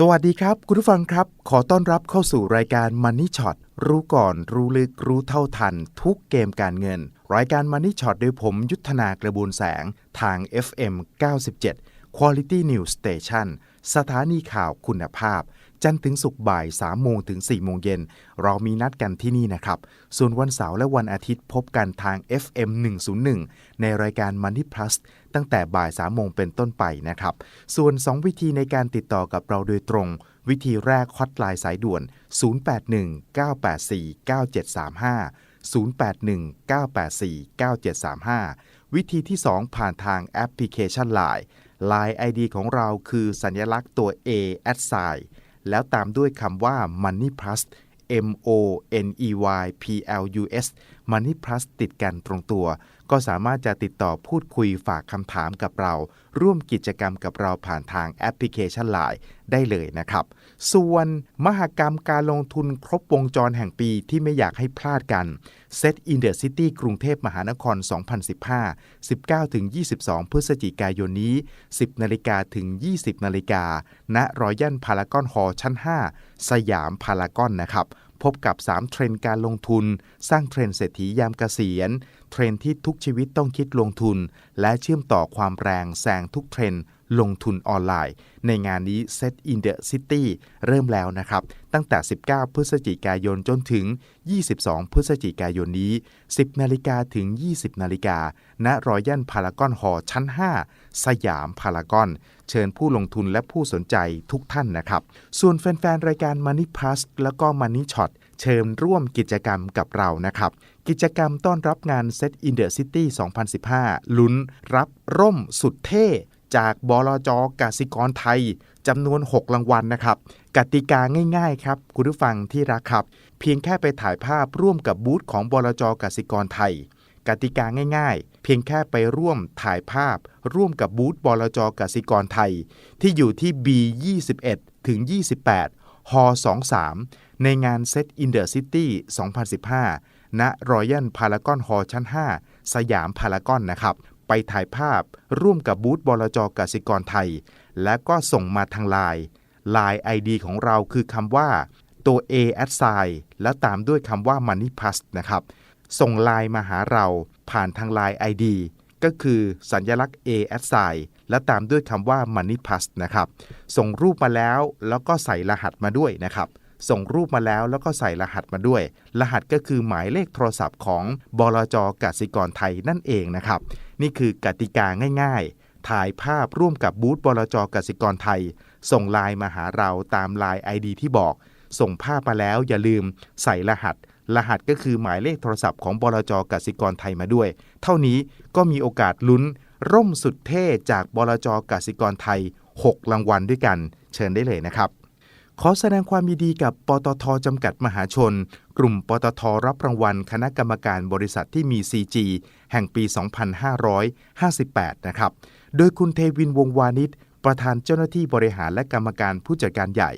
สวัสดีครับ คุณผู้ฟังครับ ขอต้อนรับเข้าสู่รายการ Money Shot รู้ก่อนรู้ลึกรู้เท่าทัน ทุกเกมการเงิน รายการ Money Shot โดยผมยุทธนากระบวนแสง ทาง FM 97 Quality News Station สถานีข่าวคุณภาพ จันทร์ถึงศุกร์บ่าย3โมงถึง4โมงเย็น เรามีนัดกันที่นี่นะครับ ส่วนวันเสาร์และวันอาทิตย์พบกันทาง FM 101 ในรายการ Money Plus ตั้งแต่บ่าย3โมงเป็นต้นไปนะครับ ส่วน 2 วิธีในการติดต่อกับเราโดยตรง วิธีแรกฮอตไลน์สายด่วน0819849735 วิธีที่ 2 ผ่านทางแอปพลิเคชัน Line Line ID ของเราคือสัญลักษณ์ตัว A at sign แล้วตามด้วยคำว่า Money Plus M O N E Y P L U S Money Plus ติดกันตรงตัว ก็สามารถจะติดต่อพูดคุยฝากคำถามกับเรา ร่วมกิจกรรมกับเราผ่านทางแอปพลิเคชัน Line ได้เลยนะครับ ส่วนมหกรรมการลงทุนครบวงจรแห่งปีที่ไม่อยากให้พลาดกัน Set in the City กรุงเทพมหานคร 2015 19-22 พฤศจิกายนนี้ 10 นาฬิกาถึง 20 นาฬิกาณรอยัลพารากอนฮอลชั้น 5 สยามพารากอนนะครับ พบกับ 3 เทรนด์การลงทุน สร้างเทรนด์เศรษฐียามเกษียณ เทรนด์ที่ทุกชีวิตต้องคิดลงทุน และเชื่อมต่อความแรงแซงทุกเทรนด์ ลงทุนออนไลน์ ในงานนี้ Set in the City เริ่มแล้วนะครับ ตั้งแต่ 19 พฤศจิกายนจนถึง 22 พฤศจิกายนนี้ 10 นาฬิกาถึง 20 นาฬิกา ณรอยัลพารากอนฮอชั้น 5 สยามพารากอน เชิญผู้ลงทุนและผู้สนใจทุกท่านนะครับ ส่วนแฟนๆ รายการ Money Plus แล้วก็ Money Shot เชิญร่วมกิจกรรมกับเรานะครับ กิจกรรมต้อนรับงาน Set in the City 2015 ลุ้นรับร่มสุดเท่ จากบลจกสิกรไทยจำนวน 6 รางวัลนะครับ กติกาง่าย ๆ ครับ คุณผู้ฟังที่รักครับ เพียงแค่ไปถ่ายภาพร่วมกับบูธของบลจกสิกรไทย กติกาง่าย ๆ เพียงแค่ไปร่วมถ่ายภาพ ร่วมกับบูธบลจกสิกรไทย ที่อยู่ที่ B21 ถึง 28ฮ23 ในงาน Set in the City 2015 ณรอยัลพารากอนฮอลชั้น 5 สยามพารากอนนะครับ ไปถ่ายภาพร่วมกับบูธบลจกสิกรไทย และก็ส่งมาทางไลน์ไลน์ ID ของเราคือคำว่าตัว A at sign แล้วตามด้วยคำว่า Money Plus นะครับ ส่งไลน์มาหาเราผ่านทางไลน์ ID ก็คือสัญลักษณ์ A at sign และตามด้วยคำว่า Money Plus นะครับ ส่งรูปมาแล้วแล้วก็ใส่รหัสมาด้วยนะครับ ส่งรูปมาแล้วแล้วก็ใส่รหัสมาด้วย รหัสก็คือหมายเลขโทรศัพท์ของบลจกสิกรไทยนั่นเองนะครับ นี่คือกติกาง่าย ๆ ถ่ายภาพร่วมกับบูธบลจกสิกรไทย ส่งไลน์มาหาเราตามไลน์ ID ที่บอก ส่งภาพมาแล้วอย่าลืมใส่รหัส รหัสก็คือหมายเลขโทรศัพท์ของบลจกสิกรไทยมาด้วย เท่านี้ก็มีโอกาสลุ้น ร่มสุดเท่จากบลจกสิกรไทย 6 รางวัลด้วยกัน เชิญได้เลยนะครับ ขอแสดงความยินดีกับปตทจำกัดมหาชน กลุ่มปตทรับรางวัลคณะกรรมการบริษัทที่มี CG แห่งปี 2558 นะครับ โดยคุณเทวินวงวานิชประธานเจ้าหน้าที่บริหารและกรรมการผู้จัดการใหญ่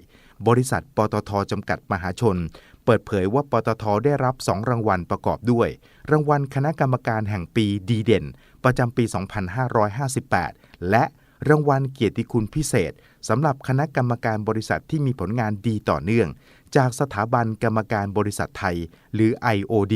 บริษัทปตทจำกัดมหาชน เปิดเผยว่าปตทได้รับ 2 รางวัลประกอบด้วย รางวัลคณะกรรมการแห่งปีดีเด่น ประจำปี 2558 และ รางวัลเกียรติคุณพิเศษสำหรับคณะกรรมการบริษัทที่มีผลงานดีต่อเนื่อง จากสถาบันกรรมการบริษัทไทย หรือ IOD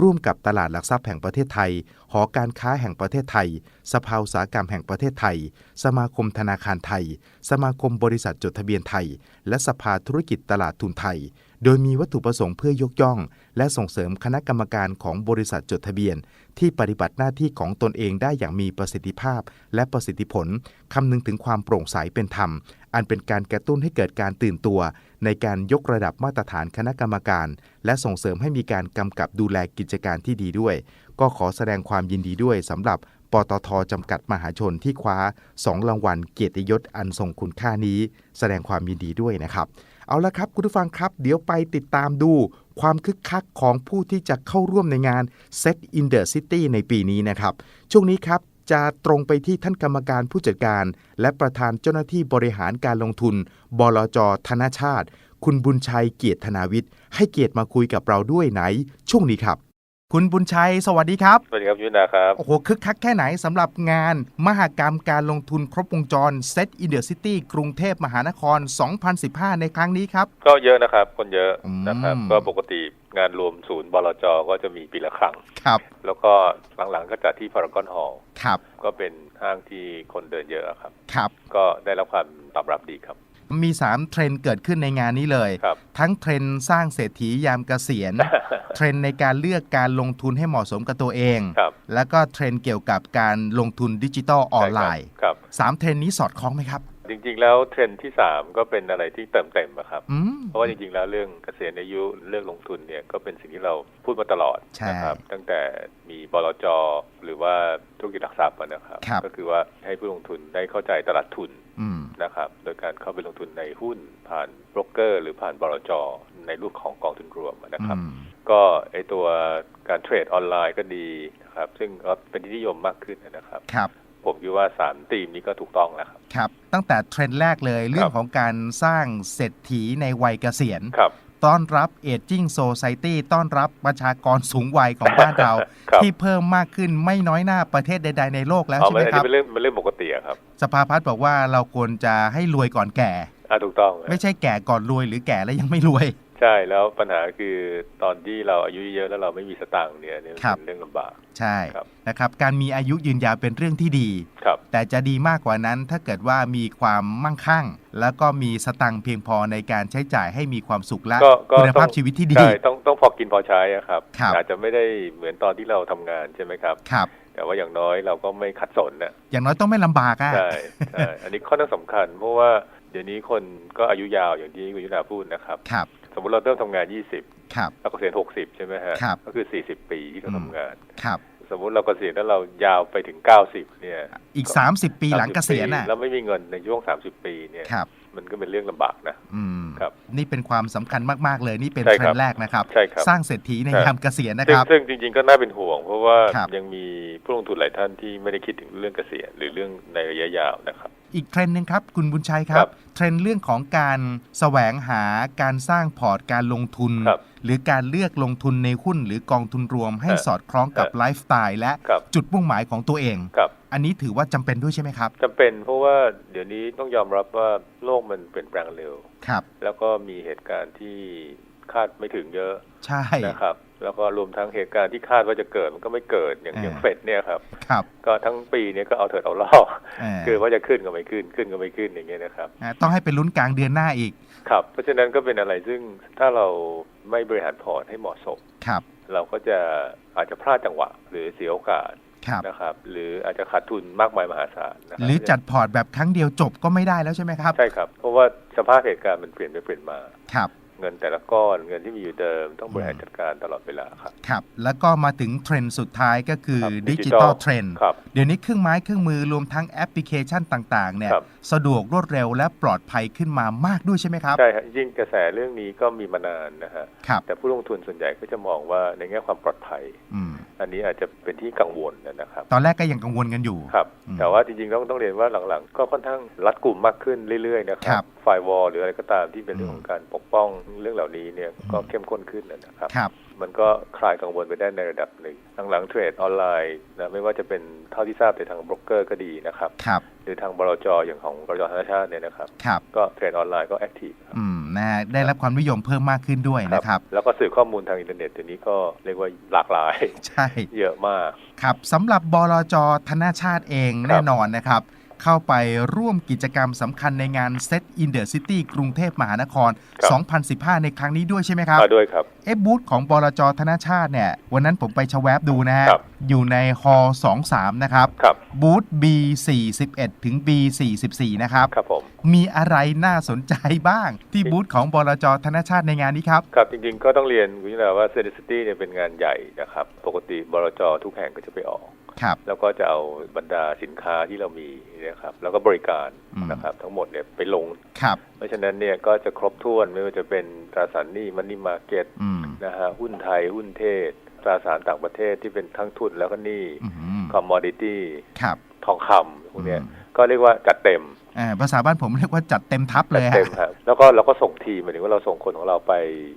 ร่วมกับตลาดหลักทรัพย์แห่งประเทศไทย หอการค้าแห่งประเทศไทย สภาอุตสาหกรรมแห่งประเทศไทย สมาคมธนาคารไทย สมาคมบริษัทจดทะเบียนไทย และสภาธุรกิจตลาดทุนไทย โดยมีวัตถุประสงค์เพื่อยกย่อง และส่งเสริมคณะกรรมการของบริษัทจดทะเบียน ที่ปฏิบัติหน้าที่ของตนเองได้อย่างมีประสิทธิภาพ และประสิทธิผลคำนึงถึงความโปร่งใสเป็นธรรม อันเป็นการกระตุ้นให้เกิดการตื่นตัว ในการยกระดับมาตรฐานคณะกรรมการ และส่งเสริมให้มีการกำกับดูแลกิจการที่ดีด้วย ก็ขอแสดงความยินดีด้วยสำหรับปตทจำกัดมหาชนที่คว้า 2 รางวัลเกียรติยศอันทรงคุณค่านี้ แสดงความยินดีด้วยนะครับ เอาละครับ คุณผู้ฟังครับ เดี๋ยวไปติดตามดูความคึกคักของผู้ที่จะเข้าร่วมในงาน Set in the City ในปีนี้นะครับ ช่วงนี้ครับจะตรงไปที่ท่านกรรมการผู้จัดการ และประธานเจ้าหน้าที่บริหารการลงทุน บลจธนชาติ คุณบุญชัยเกียรติธนาวิทย์ ให้เกียรติมาคุยกับเราด้วยไหน ช่วงนี้ครับ คุณบุญชัย สวัสดีครับ สวัสดีครับยุทธนาครับ โอ้โห คึกคักแค่ไหนสำหรับงาน มหกรรมการลงทุนครบวงจร Set in the City กรุงเทพมหานคร 2015 ในครั้งนี้ครับ ก็เยอะนะครับ คนเยอะอืมนะครับ ก็ปกติงานรวมศูนย์บลจก็จะมีปีละครั้งครับ แล้วก็หลังๆก็จัดที่พารากอนฮอลล์ครับ ก็เป็นห้างที่คนเดินเยอะครับ ครับ ก็ได้รับความตอบรับดีครับ มี 3 เทรนด์เกิดขึ้นในงานนี้เลย ครับ ทั้งเทรนด์สร้างเศรษฐียามเกษียณ เทรนด์ในการเลือกการลงทุนให้เหมาะสมกับตัวเอง ครับแล้วก็เทรนด์เกี่ยวกับการลงทุนดิจิทัลออนไลน์ครับสามเทรนด์นี้สอดคล้องไหมครับ จริงๆ แล้วเทรนด์ที่สามก็เป็นอะไรที่เติมเต็มอะครับอืมเพราะว่าจริงๆ แล้วเรื่องเกษียณอายุเรื่องลงทุนเนี่ยก็เป็นสิ่งที่เราพูดมาตลอดใช่นะครับ ตั้งแต่มีบลจหรือว่าธุรกิจหลักทรัพย์อะนะครับครับ ก็คือว่าให้ผู้ลงทุนได้เข้าใจตลาดทุนอืมนะครับ โดยการเข้าไปลงทุนในหุ้นผ่านโบรกเกอร์ หรือผ่านบลจในรูปของกองทุนรวมนะครับอืมก็ไอตัวการเทรดออนไลน์ก็ดีนะครับ ซึ่งก็เป็นที่นิยมมากขึ้นนะครับครับ ผมคิดว่าสามธีมนี้ก็ถูกต้องแล้วครับครับ ตั้งแต่เทรนด์แรกเลยเรื่องของการสร้างเศรษฐีในวัยเกษียณครับต้อนรับเอจจิ้งโซซ i ตี้ต้อนรับประชากรสูงวัยของบ้านเราครับที่เพิ่มมากขึ้นไม่น้อยหน้าประเทศใด ๆ ในโลกแล้วอ๋อใช่มัไหนมอันครันี้บเป็นเรื่องเป็นเรื่องปกติอะครับ สภาพัฒน์บอกว่าเราควรจะให้รวยก่อนแก่อ่าถูกต้อง ไม่ใช่แก่ก่อนรวยหรือแก่แล้วยังไม่รวย ใช่แล้วปัญหาคือตอนที่เราอายุเยอะแล้วเราไม่มีสตางค์เนี่ยเนี่ยครับเป็นเรื่องลำบากใช่ครับนะครับการมีอายุยืนยาวเป็นเรื่องที่ดีครับแต่จะดีมากกว่านั้นถ้าเกิดว่ามีความมั่งคั่ง แล้วก็มีสตังค์เพียงพอในการใช้จ่ายให้มีความสุขและก็ก็คุณภาพต้องชีวิตที่ดีใช่ต้องต้องพอกินพอใช้อะครับครับอาจจะไม่ได้เหมือนตอนที่เราทำงานใช่ไหมครับครับแต่ว่าอย่างน้อยเราก็ไม่ขัดสนนะอย่างน้อยต้องไม่ลำบากอะใช่ใช่อันนี้ข้อต้องสำคัญ เพราะว่าเดี๋ยวนี้คนก็อายุยาวอย่างที่คุณยุทธาพูดนะครับครับส มมติเราเริ่มทำงาน 20ครับเราเกษียณ60 ใช่ไหมฮะครับ ก็คือ 40 ปีที่เราทำงาน ครับ สมมุติเราเกษียณแล้วเรายาวไปถึง 90 เนี่ยอีก 30 ปีหลังเกษียณ30อะแล้วไม่มีเงินในช่วง 30 ปีเนี่ยครับ มันก็เป็นเรื่องลำบากนะ อืมครับ นี่เป็นความสำคัญมากๆเลยนี่เป็นใช่เทรครันบด์แรกนะครับ ใช่ครับ สร้างเศรษฐีในใช่ยามเกษียณนะซึ่คงรับ ซึ่งจริงๆก็น่าเป็นห่วง เพราะว่าครับ ยังมีผู้ลงทุนหลายท่านที่ไม่ได้คิดถึงเรื่องเกษียณหรือเรื่องในระยะยาวนะครับ อีกเทรนด์หนึ่งครับ คุณบุญชัยครัครับบเทรนด์เรื่องของการแสวงหาการสร้างพอร์ตการลงทุนครับหรือการเลือกลงทุนในหุ้นหรือกองทุนรวม ให้ฮะสอดคล้องกับฮะไลฟ์สไตล์และครับจุดมุ่งหมายของตัวเองครับอันนี้ถือว่าจำเป็นด้วยใช่ไหมครับจำเป็นเพราะว่าเดี๋ยวนี้ต้องยอมรับว่าโลกมันเปลี่ยนแปลงเร็วครับ แล้วก็มีเหตุการณ์ที่คาดไม่ถึงเยอะใช่นะครับ แล้วก็รวมทั้งเหตุการณ์ที่คาดว่าจะเกิดมันก็ไม่เกิดอย่างอ่าอย่างเฟดเนี่ยครับ ครับ ก็ทั้งปีเนี้ก็เอาเถิดเอาล่อเออคือว่าจะขึ้นก็ไม่ขึ้นขึ้นก็ไม่ขึ้นอย่างเงี้ยนะครับอ่าต้องให้เป็นลุ้นกลางเดือนหน้าอีก ครับ เพราะฉะนั้นก็เป็นอะไรซึ่งถ้าเราไม่บริหารพอร์ตให้เหมาะสมครับ เราก็จะอาจจะพลาดจังหวะ หรือเสียโอกาสครับนะครับ หรืออาจจะขาดทุนมากมายมหาศาลนะคบหรือจัดพอร์ตแบบครั้งเดียวจบก็ไม่ได้แล้วใช่ไหมครับ ใช่ครับ เพราะว่าสภาพเหตุการณ์มันเปลี่ยนไปเปลี่ยนมาครับ เงินแต่ละก้อนเงินที่มีอยู่เดิม ต้องบริหารจัดการตลอดเวลาครับครับ แล้วก็มาถึงเทรนด์สุดท้ายก็คือครับดิจิ Digital ตอลเทรนด์ครับเดี๋ยวนี้เครื่องไม้เครื่องมือรวมทั้งแอปพลิเคชันต่างๆเนี่ยครับสะดวกรวดเร็วและปลอดภัยขึ้นมามากด้วยใช่ไหมครับ ใช่ครับยิ่งกระแสเรื่องนี้ก็มีมานานนะฮะครับแต่ผู้ลงทุนส่วนใหญ่ก็จะมองว่าในแง่ความปลอดภัยอืมอันนี้อาจจะเป็นที่กังวลนะครับ ตอนแรกก็ยังกังวลกันอยู่ครับอืมแต่ว่าจริงๆต้องต้องเรียนว่าหลังๆ ก็ค่อนข้างรัดกลุ่มมากขึ้นเรื่อยๆนะคครัรับบไฟวอลหรืออะไรก็ตามที่เป็นเรื่องของการปกป้องเรื่องเหล่านี้เนี่ยก็เข้มข้นขึ้นนะครับครับ มันก็คลายกังวลไปได้ในระดับหนึ่งหลังๆเทรดออนไลน์นะไม่ว่าจะเป็นเท่าที่ทราบในทางโบรกเกอร์ก็ดีนะครับครับหรือทางบลจอย่างของบลจธนาชาติเนี่ยนะครับครับก็เทรดออนไลน์ก็แอคทีฟครับอืมนะฮะได้รับความนิยมเพิ่มมากขึ้นด้วยนะครับแล้วก็สื่อข้อมูลทางอินเทอร์เน็ตเดี๋ยวนี้ก็เรียกว่าหลากหลายใช่เยอะมากครับสำหรับบลจธนาชาติเองครับแน่นอนนะครับ เข้าไปร่วมกิจกรรมสำคัญในงาน Set in the City กรุงเทพมหานคร2015 ในครั้งนี้ด้วยใช่ไหมครับ มาด้วยครับ เอะบูธของบลจธนาชาติเนี่ยวันนั้นผมไปชะแวบดูนะฮะครับ อยู่ในฮอ23 นะครับ ครับ บูธ B41 ถึง B44 นะครับ ครับผม มีอะไรน่าสนใจบ้าง ที่บูธของบลจธนาชาติในงานนี้ครับ ครับ จริงๆ ก็ต้องเรียนคุณยินาว่าเซ n ิ c ิตี้เนี่ยเป็นงานใหญ่นะครับ ปกติบลจทุกแห่งก็จะไปออก ครับ แล้วก็จะเอาบรรดาสินค้าที่เรามีนะครับ แล้วก็บริการอืมนะครับ ทั้งหมดเนี่ยไปลงครับเพราะฉะนั้นเนี่ยก็จะครบถ้วนไม่ว่าจะเป็นตราสารหนี้มันนี่มาเก็ตอืมนะฮะหุ้นไทยหุ้นเทศตราสารต่างประเทศที่เป็นทั้งทุนแล้วก็หนี้อืมคอมมอดิตี้ครับทองคำพวกเนี้ยอืมก็เรียกว่าจัดเต็มอ่าภาษาบ้านผมเรียกว่าจัดเต็มทับเลจัดยฮะเต็มครับแล้วก็เราก็ส่งทีมหมายถึงว่าเราส่งคนของเราไป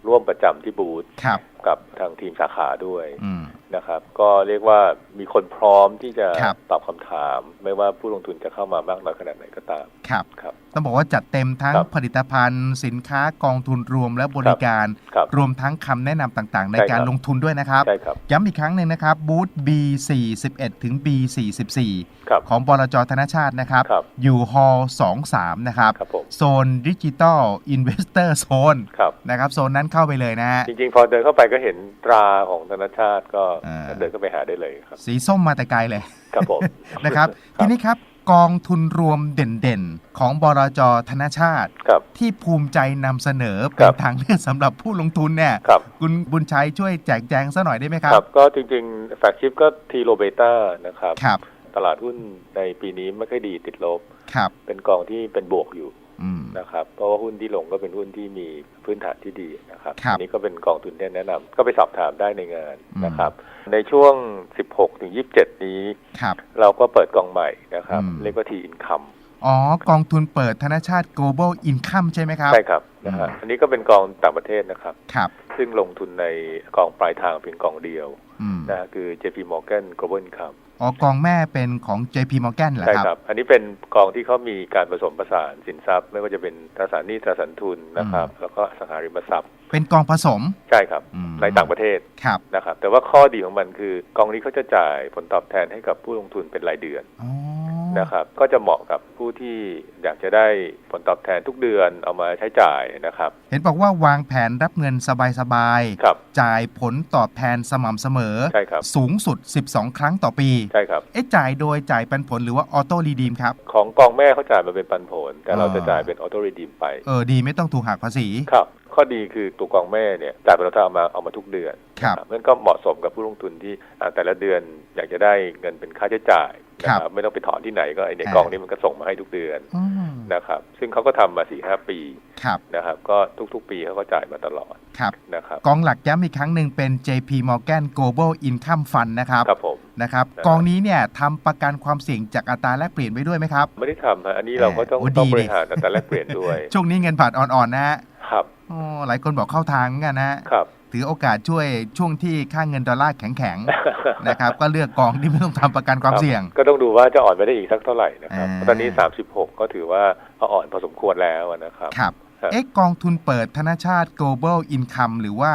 ร่วมประจำที่บูธครับ กับทางทีมสาขาด้วยอืมนะครับ ก็เรียกว่ามีคนพร้อมที่จะครับตอบคำถาม ไม่ว่าผู้ลงทุนจะเข้ามามากน้อยขนาดไหนก็ตามครับครับ ต้องบอกว่าจัดเต็มทั้งครับผลิตภัณฑ์ สินค้ากองทุนรวมและบริการครับรวมทั้งคำแนะนำต่างๆ ในใช่ครับการลงทุนด้วยนะครับใช่ครับย้ำอีกครั้งหนึ่งนะครับบูธ B41 ถึง B44 ครับของบลจธนชาตินะครับครับอยู่ฮอล23 นะครับครับผมโซนดิจิตอลอินเวสเตอร์โซนครับนะครับโซนนั้นเข้าไปเลยนะฮะจริงๆ พอเดินเข้าไปก็เห็นตราของธนชาติก็อ่าเดินเข้าไปหาได้เลยครับ สีส้มมาแต่ไกลเลย ครับผมนะครับ ทีนี้ครับกองทุนรวมเด่นๆ ของบลจธนชาติครับที่ภูมิใจนำเสนอคเป็รันบทางเลือกสำหรับผู้ลงทุนเนี่ยครับคุณบุญชัยช่วยแจกแจงซะหน่อยได้ไหมครัครับบก็จริงๆแฟกชิปก็ทีโรเบต้านะครับครับ ตลาดหุ้นในปีนี้ไม่ค่อยดีติดลบครับเป็นกองที่เป็นบวกอยู่อืม นะครับ เพราะว่าหุ้นที่ลงก็เป็นหุ้นที่มีพื้นฐานที่ดีนะครับครับอันี้ก็เป็นกองทุนที่แนะนำก็ไปสอบถามได้ในงานอืมนะครับ ในช่วง 16ถึง27 นี้ครับเราก็เปิดกองใหม่นะครับอืมเรียกว่าทีอินคัมอ๋อ กองทุนเปิดธนชาติ global income ใช่ไหมครับ ใช่ครับนะฮะอืมอันนี้ก็เป็นกองต่างประเทศนะครับ ครับ ซึ่งลงทุนในกองปลายทางเพียงกองเดียวอืมนะฮะคือ JP Morgan Global Income อ๋อกองแม่เป็นของ JP Morgan เหรอใช่ครับครับ อันนี้เป็นกองที่เขามีการผสมผสานสินทรัพย์ ไม่ว่าจะเป็นตราสารหนี้ตราสารทุนนะครับ แล้วก็อสังหาริมทรัพย์ เป็นกองผสม ใช่ครับอืมในต่างประเทศครับนะครับ แต่ว่าข้อดีของมันคือกองนี้เขาจะจ่ายผลตอบแทนให้กับผู้ลงทุนเป็นรายเดือนอ๋อ นะครับ ก็จะเหมาะกับผู้ที่อยากจะได้ผลตอบแทนทุกเดือนเอามาใช้จ่ายนะครับ เห็นบอกว่าวางแผนรับเงินสบายครับ ๆ จ่ายผลตอบแทนสม่ำเสมอ ใช่ครับ สูงสุด 12 ครั้งต่อปี ใช่ครับ เอ๊ะจ่ายโดยจ่ายปันผลหรือว่าออโต้รีดีมครับ ของกองแม่เขาจ่ายมาเป็นปันผล แต่เราจะอ่าจ่ายเป็นออโต้รีดีมไป เออดีไม่ต้องถูกหักภาษี ครับ ข้อดีคือตัวกองแม่เนี่ยจ่ายเป็นเราเอามาเอามาทุกเดือนครับ นั่นก็เหมาะสมกับผู้ลงทุนที่อ่าแต่ละเดือนอยากจะได้เงินเป็นค่าใช้จ่าย นะครับไม่ต้องไปถอนที่ไหนก็ไอในอ่ากองนี้มันก็ส่งมาให้ทุกเดือนอืมนะครับ ซึ่งเขาก็ทำมาสี่ห้าปีครับนะครับ ก็ทุกๆ ปีเขาก็จ่ายมาตลอดครับนะครับกองหลักย้ำอีกครั้งหนึ่งเป็น JP Morgan Global Income Fund นะครับครับผมนะครับนะครับกองนี้เนี่ยทำประกันความเสี่ยงจากอัตราแลกเปลี่ยนไว้ด้วยไหมครับ ไม่ได้ทำฮะอันนี้เราก็ต้องโอ้ดีต้องบดิริหารอัตราแลกเปลี่ยนด้วยช่วงนี้เงินบาทอ่อนๆนะฮะครับอ๋อหลายคนบอกเข้าทางเหมือนกันนะฮะครับ ถือโอกาสช่วยช่วงที่ค่าเงินดอลลาร์แข็งๆนะครับ ก็เลือกกองที่ไม่ต้องทำประกันความเสี่ยง ก็ต้องดูว่าจะอ่อนไปได้อีกสักเท่าไหร่นะครับอ่าเพราะตอนนี้ 36 ก็ถือว่าก็อ่อนพอสมควรแล้วนะครับครับครับเอ๊ะกองทุนเปิดธนชาติ global income หรือว่า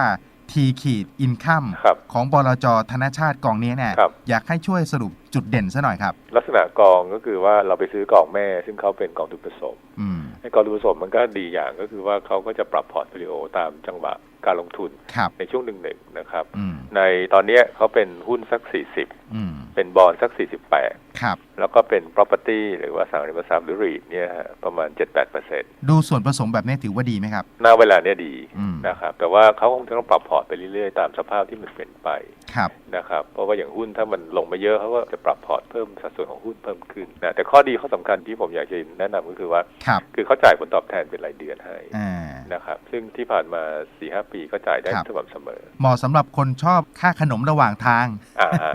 T ขีด income ครับของบลจธนชาติกองนี้เนี่ยครับอยากให้ช่วยสรุปจุดเด่นซะหน่อยครับ ลักษณะกองก็คือว่าเราไปซื้อกองแม่ ซึ่งเขาเป็นกองทุนผสมอืมไอ้กองทุนผสมมันก็ดีอย่างก็คือว่าเขาก็จะปรับพอร์ตโฟลิโอตามจังหวะ การลงทุนครับในช่วงหนึ่งหนึ่งๆนะครับอืมในตอนเนี้ยเขาเป็นหุ้นสัก40อืมเป็นบอลสัก48ครับแล้วก็เป็น property หรือว่าสังหาริมทรัพย์หรือ REIT เนี่ยฮะประมาณ7-8เปอร์เซ็นต์ดูส่วนผสมแบบนี้ถือว่าดีไหมครับณเวลาเนี้ยดีอืมนะครับ แต่ว่าเขาคงจะต้องปรับพอร์ตไปเรื่อยๆ ตามสภาพที่มันเปลี่ยนไปครับนะครับ เพราะว่าอย่างหุ้นถ้ามันลงมาเยอะเขาก็จะปรับพอร์ตเพิ่มสัดส่วนของหุ้นเพิ่มขึ้นนะแต่ข้อดีข้อสำคัญที่ผมอยากจะแนะนำก็คือว่าครับคือเขาจ่ายผลตอบแทนเป็นรายเดือนให้อ่านะครับซึ่งที่ผ่านมา4ีหปีก็จ่ายได้ครับสม่ำเสมอเหมาะสำหรับคนชอบค่าขนมระหว่างทางอ่าฮะ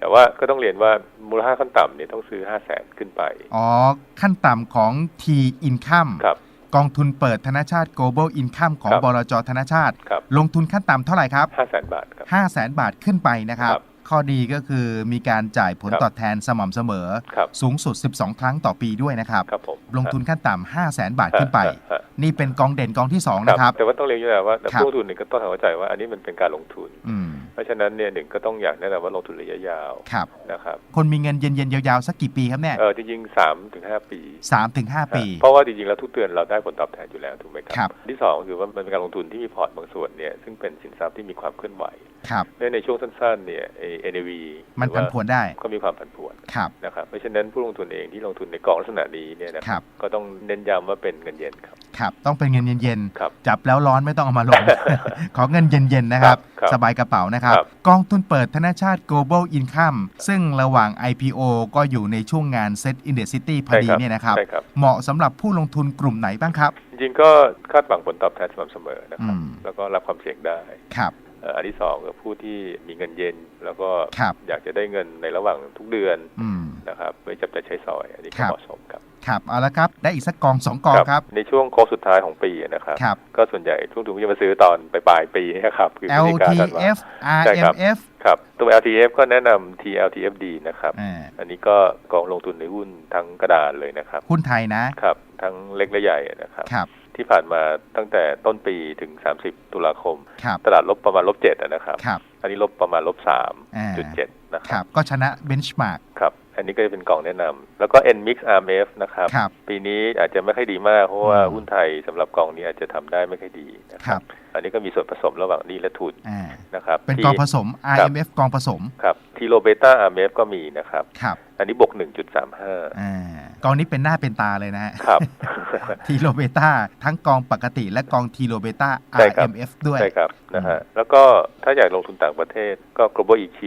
แต่ว่าก็ต้องเรียนว่ามูลค่าขั้นต่ำเนี่ยต้องซื้อ5 0 0แสนขึ้นไป อ๋อ ขั้นต่ำของ T income ครับกองทุนเปิดธนชาติ global income ของครับบลจธนชาติครับลงทุนขั้นต่ำเท่าไหร่ครับ 5 0 0แสนบาทครับ5 0 0แสนบาทขึ้นไปนะครับครับ ข้อดีก็คือมีการจ่ายผลครับตอบแทนสม่ำเสมอครับสูงสุด 12 ครั้งต่อปีด้วยนะครับครับผมลงทุนขั้นต่ำ5 0 0แสนบาทขึ้นไปฮะฮะนี่เป็นกองเด่นกองที่2คนะครับ แต่ว่าต้องเรียนอยู่แล้วว่าแต่ครับผู้ลงทุนเนี่ยก็ต้องเข้าใจว่าอันนี้มันเป็นการลงทุนอืม เพราะฉะนั้นเนี่ยหนึ่งก็ต้องอยากแนะนำว่าลงทุนระยะยาวครับนะครับคนมีเงินเย็นๆยาวๆสักกี่ปีครับเนี่ยเออจริงๆสามถึงห้าปีสามถึงห้าปี เพราะว่าจริงๆแล้วทุกเดือนเราได้ผลตอบแทนอยู่แล้วถูกไหมครัครับ ที่สองคือว่ามันเป็นการลงทุนที่มีพอร์ตบางส่วนเนี่ยซึ่งเป็นสินทรัพย์ที่มีความเคลื่อนไหว ครับเพราะฉะนั้นในช่วงสั้นๆเนี่ยไอ้ NAV มันผันผวนได้ก็มีความผันผวนครับนะครับเพราะฉะนั้นผู้ลงทุนเองที่ลงทุนในกองลักษณะนี้เนี่ยนะคครัรับบก็ต้องเน้นย้ำว่าเป็นเงินเย็นครับครับต้องเป็นเงินเย็นครับๆจับแล้วร้อนไม่ต้องเอามาลงขอเงินเย็นๆนะครับครับสบายกระเป๋านะครับครับกองทุนเปิดธนาชาติ global income ซึ่งระหว่าง IPO ก็อยู่ในช่วงงาน Set in the City พอดีเนี่ยนะครับใช่ครับเหมาะสำหรับผู้ลงทุนกลุ่มไหนบ้างครับ จริงๆก็คาดหวังผลตอบแทนสม่ำเสมอนะครับอืมแล้วก็รับความเสี่ยงได้ครับเอ่ออันที่สองก็ผู้ที่มีเงินเย็น แล้วก็ครับอยากจะได้เงินในระหว่างทุกเดือนอืมนะครับไม่จับจ่ายใช้สอย อันนี้คก็รับเหมาะสมครับครับเอาละครับได้อีกสักกองสองกองครับ ในช่วงโค้งสุดท้ายของปีนะครับครับก็ส่วนใหญ่ทุกทุนก็จะมาซื้อตอนปลายๆปีนะครับคือพฤศจิกาธันวา LTF ใช่ครับ RMF ครับตัว LTF ก็แนะนำ TLTFD นะครับอ่าอันนี้ก็กองลงทุนในหุ้นทั้งกระดานเลยนะครับหุ้นไทยนะครับทั้งเล็กและใหญ่นะครับครับ ที่ผ่านมาตั้งแต่ต้นปีถึง 30 ตุลาคมครับตลาดลบประมาณลบเจ็ดนะครับครับอันนี้ลบประมาณลบสามอ่าจุดเจ็ดนะคครัรับบก็ชนะ benchmark ครับ อันนี้ก็จะเป็นกล่องแนะนำแล้วก็ NMIX RMF นะครับครับ ปีนี้อาจจะไม่ค่อยดีมาก เพราะว่าอืมหุ้นไทยสำหรับกองนี้อาจจะทำได้ไม่ค่อยดีนะคครัรับบ อันนี้ก็มีส่วนผสมระหว่างหนี้และทุนอ่านะครับ เป็นที่กองผสมครับ IMF กองผสมครับทีโรเบต้า RMF ก็มีนะครับครับอันนี้บวก 1.35อ่ากองนี้เป็นหน้าเป็นตาเลยนะฮะครับทีโลเบต้าทั้งกองปกติ และกองทีโลเบต้าใช่ครับ RMF ด้วยใช่ครับนะฮะแล้วก็ถ้าอยากลงทุนต่างประเทศก็ global EQ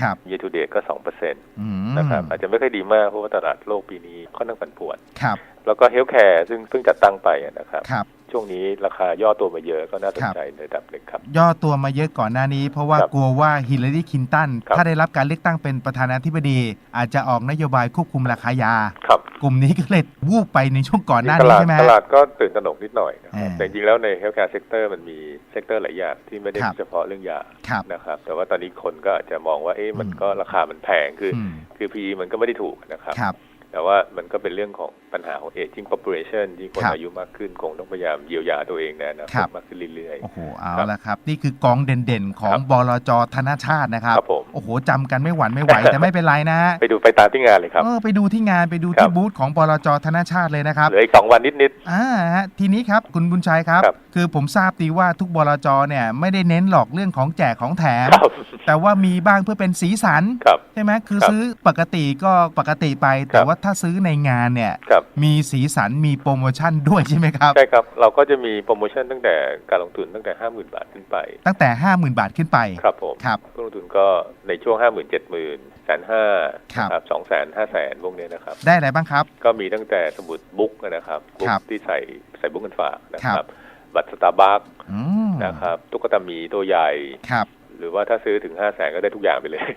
ครับ year to date ก็2%อืมนะครับอาจจะไม่ค่อยดีมาก เพราะว่าตลาดโลกปีนี้ค่อนข้างผันผวนครับแล้วก็ healthcare ซึ่งเพิ่งจัดตั้งไปอะนะครับครับ ช่วงนี้ราคาย่อตัวมาเยอะก็น่าสนใจในระดับหนึ่งครับ ย่อตัวมาเยอะก่อนหน้านี้ เพราะว่าครับกลัวว่าฮิลลารีคลินตันครับถ้าได้รับการเลือกตั้งเป็นประธานาธิบดี อาจจะออกนโยบายควบคุมราคายาครับกลุ่มนี้ก็เลยวูบไปในช่วงก่อนหน้าตนี้ลาดใช่ไหมตลาดก็ตื่นตระหนกนิดหน่อยนะครับอ่าแต่จริงๆแล้วใน healthcare sector มันมีเซกเตอร์หลายอย่างที่ไม่ได้ครับเฉพาะเรื่องยาครับนะครับ แต่ว่าตอนนี้คนก็อาจจะมองว่าเอ๊ะมันอืมก็ราคามันแพงคืออมคือ PE มันก็ไม่ได้ถูกนะครับครับ แต่ว่ามันก็เป็นเรื่องของปัญหาของ aging population ที่คนครับอายุมากขึ้นคงต้องพยายามเยียวยาตัวเองในอนาคครัตบมากขึ้นเรื่อยโอ้โห เอาครับละครับ นี่คือกองเด่นๆ ของครับบลจธนชาตินะครับครับผมโอ้โหจำกันไม่หวั่นไม่ไหว แต่ไม่เป็นไรนะฮะๆไปดูไปตามที่งานเลยครับ เออ ไปดูที่งานไปดูครัที่บบูธของบลจธนชาติเลยนะครับเหลืออีกสองวันนิดอ่าฮะทีนี้ครับคุณบุญชัยครับครับ คือผมทราบดีว่าทุกบลจเนี่ยไม่ได้เน้นหรอกเรื่องของแจกของแถมๆครับแต่ว่ามีบ้างเพื่อเป็นสีสันครับใช่ไหมคือครับซื้อปกติก็ปกติไปแต่ครับว่าถ้าซื้อในงานเนี่ยครับ มีสีสันมีโปรโมชั่นด้วยใช่ไหมครับ ใช่ครับ เราก็จะมีโปรโมชั่นตั้งแต่การลงทุนตั้งแต่50,000บาทขึ้นไป ตั้งแต่ 50,000 บาทขึ้นไป ครับผมครับ ผู้ลงทุนก็ในช่วง50,000 70,000แสนห้าครับครับ สองแสนห้าแสนพวกเนี้ยนะครับ ได้อะไรบ้างครับ ก็มีตั้งแต่สมุดบุ๊กนะครับบุ๊กครับที่ใส่ใส่บุ๊กเงินฝากนะคครัรับ บ บัตรสตาร์บัคอืมนะครับตุ๊กตาหมีตัวใหญ่ ครับ หรือว่าถ้าซื้อถึง5 0 0แสนก็ได้ทุกอย่างไปเลย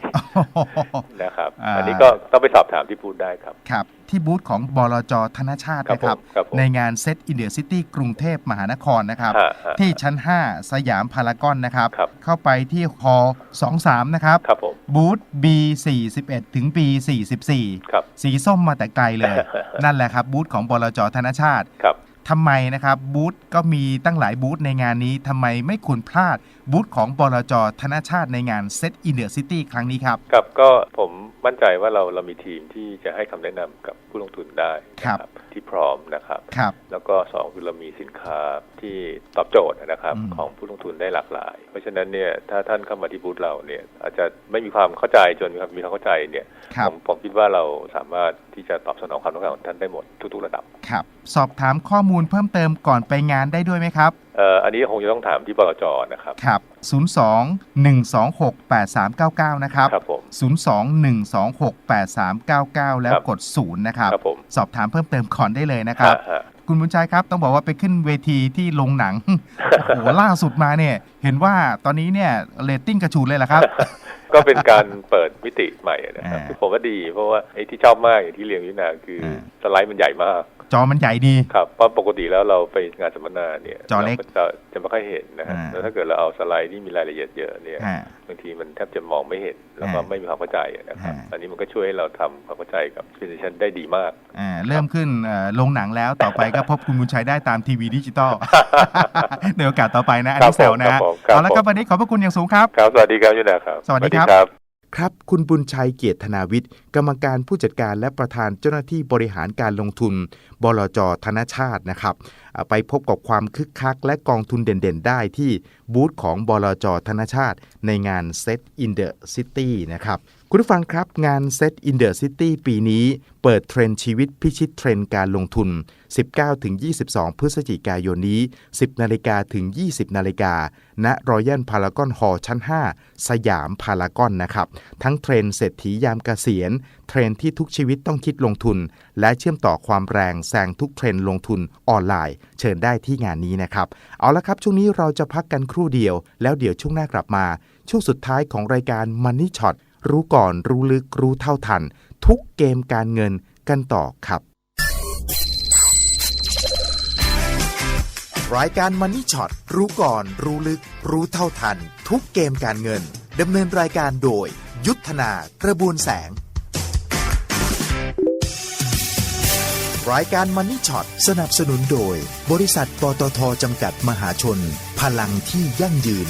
นะครับอ่าอันนี้ก็ต้องไปสอบถามที่พูดได้ครับ ครับ ที่บูธของบลจธนชาติครับนะครับผมครับผมในงานเซตอินเดียซิตี้กรุงเทพมหานครนะครับฮะฮะที่ชั้น 5 สยามพารากอนนะครับครับเข้าไปที่ฮอ23 นะครับครับผมบูธ B41 ถึง B44 ครับสีส้มมาแต่ไกลเลย นั่นแหละครับ บูธของบลจธนชาติครับ ทำไมนะครับบูธก็มีตั้งหลายบูธในงานนี้ทำไมไม่ควรพลาดบูธของบลจธนชาติในงานเซตอินเดียซิตี้ครั้งนี้ครับ ครับก็ผมมั่นใจว่าเราเรามีทีมที่จะให้คำแนะนำกับผู้ลงทุนได้นะครับที่พร้อมนะครับครับแล้วก็สองคือเรามีสินค้าที่ตอบโจทย์นะครับอืมของผู้ลงทุนได้หลากหลาย เพราะฉะนั้นเนี่ยถ้าท่านเข้ามาที่บูธเราเนี่ยอาจจะไม่มีความเข้าใจจนมีความมีความเข้าใจเนี่ยครับผมผมคิดว่าเราสามารถ ที่จะตอบสนองความต้องการของท่านได้หมดทุกๆระดับครับ สอบถามข้อมูลเพิ่มเติมก่อนไปงานได้ด้วยไหมครับเอ่ออันนี้คงจะต้องถามที่บลจนะครับครับ 02 126 8399 นะครับ ครับผม 02 126 8399 แล้วครับกด 0 นะครับ ครับผม สอบถามเพิ่มเติมก่อนได้เลยนะครับ ฮะฮะ คุณบุญชัยครับ ต้องบอกว่าไปขึ้นเวทีที่โรงหนังโอ้โหล่าสุดมาเนี่ยเห็นว่าตอนนี้เนี่ยเรตติ้งกระฉูดเลยล่ะครับ ก็เป็นการเปิดมิติใหม่นะครับอ่าที่ผมว่าดี เพราะว่าไอ้ที่ชอบมากอย่างที่เรียนวินาคืออาสไลด์มันใหญ่มาก จอมันใหญ่ดี ครับเพราะปกติแล้วเราไปงานสัมมนาเนี่ยจอเล็กราจะจะไม่ค่อยเห็นนะฮะอ่าแล้วถ้าเกิดเราเอาสไลด์ที่มีรายละเอียดเยอะเนี่ยอ่าบางทีมันแทบจะมองไม่เห็นแล้วก็อ่าไม่มีความเข้าใจนะครับอ่าอันนี้มันก็ช่วยให้เราทำความเข้าใจกับ presentation ได้ดีมากอ่าเริ่มขึ้นเอ่อลงหนังแล้วต่อไปก็พบคุณบุญชัยได้ตามทีวีดิจิตอลในโอกาสต่อไปนะอันนี้แซวนะครับผมครับเอาละครับผมวันนี้ขอบพระคุณอย่างสูงครับครับสวัสดีครับยุนาครับสวัสดีครับ ครับ คุณบุญชัยเกียรติธนาวิทย์ กรรมการผู้จัดการและประธานเจ้าหน้าที่บริหารการลงทุน บลจธนชาตินะครับ ไปพบกับความคึกคักและกองทุนเด่นๆ ได้ที่บูธของบลจธนชาติในงาน Set in the City นะครับ คุณผู้ฟังครับงาน Set in the City ปีนี้ เปิดเทรนด์ชีวิตพิชิตเทรนด์การลงทุน 19-22 พฤศจิกายนนี้ 10 นาฬิกาถึง 20 นาฬิกา ณรอยัลพารากอนฮอลชั้น 5 สยามพารากอนนะครับ ทั้งเทรนด์เศรษฐียามเกษียณ เทรนด์ที่ทุกชีวิตต้องคิดลงทุน และเชื่อมต่อความแรงแซงทุกเทรนด์ลงทุนออนไลน์ เชิญได้ที่งานนี้นะครับ เอาละครับ ช่วงนี้เราจะพักกันครู่เดียว แล้วเดี๋ยวช่วงหน้ากลับมา ช่วงสุดท้ายของรายการ Money Shot รู้ก่อนรู้ลึกรู้เท่าทัน ทุกเกมการเงินกันต่อครับ รายการ Money Shot รู้ก่อนรู้ลึก รู้เท่าทัน ทุกเกมการเงินดำเนินรายการโดย ยุทธนากระบวนแสง รายการ Money Shot สนับสนุนโดย บริษัทปตทจำกัดมหาชน พลังที่ยั่งยืน